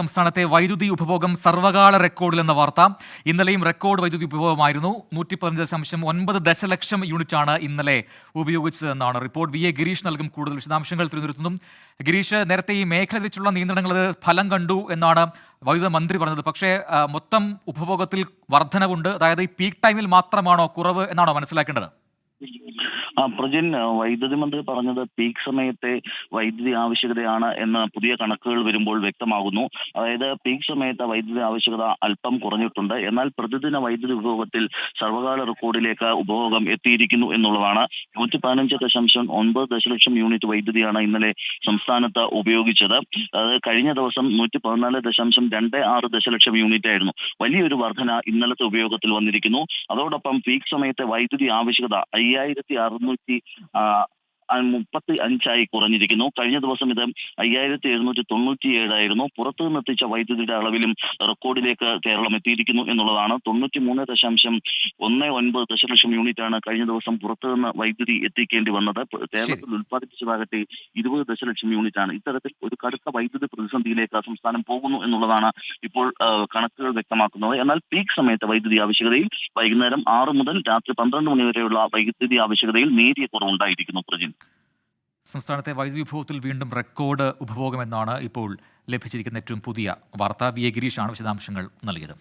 സംസ്ഥാനത്തെ വൈദ്യുതി ഉപഭോഗം സർവകാല റെക്കോർഡിലെന്ന വാർത്ത. ഇന്നലെയും റെക്കോർഡ് വൈദ്യുതി ഉപഭോഗമായിരുന്നു. നൂറ്റി പതിനഞ്ച് ദശാംശം ഒൻപത് ദശലക്ഷം യൂണിറ്റാണ് ഇന്നലെ ഉപയോഗിച്ചതെന്നാണ് റിപ്പോർട്ട്. വി എ ഗിരീഷ് നൽകും കൂടുതൽ വിശദാംശങ്ങൾ തിരുവനന്തപുരത്തുനിന്നും ഗിരീഷ് നേരത്തെ ഈ മേഖല തിരിച്ചുള്ള നിയന്ത്രണങ്ങൾ ഫലം കണ്ടു എന്നാണ് വൈദ്യുത മന്ത്രി പറഞ്ഞത്. പക്ഷേ മൊത്തം ഉപഭോഗത്തിൽ വർധനവുണ്ട്. അതായത് ഈ പീക്ക് ടൈമിൽ മാത്രമാണോ കുറവ് എന്നാണോ മനസ്സിലാക്കേണ്ടത്? പ്രജിൻ വൈദ്യുതി മന്ത്രി പറഞ്ഞത് പീക്ക് സമയത്തെ വൈദ്യുതി ആവശ്യകതയാണ് എന്ന് പുതിയ കണക്കുകൾ വരുമ്പോൾ വ്യക്തമാകുന്നു. അതായത് പീക്ക് സമയത്തെ വൈദ്യുതി ആവശ്യകത അല്പം കുറഞ്ഞിട്ടുണ്ട്. എന്നാൽ പ്രതിദിന വൈദ്യുതി ഉപഭോഗത്തിൽ സർവകാല റെക്കോർഡിലേക്ക് ഉപഭോഗം എത്തിയിരിക്കുന്നു എന്നുള്ളതാണ്. നൂറ്റി പതിനഞ്ച് ദശാംശം ഒൻപത് ദശലക്ഷം യൂണിറ്റ് വൈദ്യുതിയാണ് ഇന്നലെ സംസ്ഥാനത്ത് ഉപയോഗിച്ചത്. അത് കഴിഞ്ഞ ദിവസം നൂറ്റി പതിനാല് ദശാംശം രണ്ട് ആറ് ദശലക്ഷം യൂണിറ്റ് ആയിരുന്നു. വലിയൊരു വർധന ഇന്നലത്തെ ഉപയോഗത്തിൽ വന്നിരിക്കുന്നു. അതോടൊപ്പം പീക്ക് സമയത്തെ വൈദ്യുതി ആവശ്യകത അയ്യായിരത്തി multi uh, മുപ്പത്തി അഞ്ചായി കുറഞ്ഞിരിക്കുന്നു. കഴിഞ്ഞ ദിവസം ഇത് അയ്യായിരത്തി എഴുന്നൂറ്റി തൊണ്ണൂറ്റി ഏഴായിരുന്നു പുറത്തു നിന്നെത്തിച്ച വൈദ്യുതിയുടെ അളവിലും റെക്കോർഡിലേക്ക് കേരളം എത്തിയിരിക്കുന്നു എന്നുള്ളതാണ്. തൊണ്ണൂറ്റി മൂന്ന് ദശാംശം ഒന്ന് ഒൻപത് ദശലക്ഷം യൂണിറ്റ് ആണ് കഴിഞ്ഞ ദിവസം പുറത്തു നിന്ന് വൈദ്യുതി എത്തിക്കേണ്ടി വന്നത്. കേരളത്തിൽ ഉൽപ്പാദിപ്പിച്ചതാകട്ടെ ഇരുപത് ദശലക്ഷം യൂണിറ്റ് ആണ് ഇത്തരത്തിൽ ഒരു കടുത്ത വൈദ്യുതി പ്രതിസന്ധിയിലേക്ക് സംസ്ഥാനം പോകുന്നു എന്നുള്ളതാണ് ഇപ്പോൾ കണക്കുകൾ വ്യക്തമാക്കുന്നത്. എന്നാൽ പീക്ക് സമയത്ത് വൈദ്യുതി ആവശ്യകതയിൽ വൈകുന്നേരം ആറ് മുതൽ രാത്രി പന്ത്രണ്ട് മണി വരെയുള്ള വൈദ്യുതി ആവശ്യകതയിൽ നേരിയ കുറവുണ്ടായിരിക്കുന്നു പ്രജിൻ. സംസ്ഥാനത്തെ വൈദ്യുതി വിഭവത്തിൽ വീണ്ടും റെക്കോർഡ് ഉപഭോഗമെന്നാണ് ഇപ്പോൾ ലഭിച്ചിരിക്കുന്ന ഏറ്റവും പുതിയ വാർത്ത. വി എ ഗിരീഷാണ് വിശദാംശങ്ങൾ നൽകിയത്.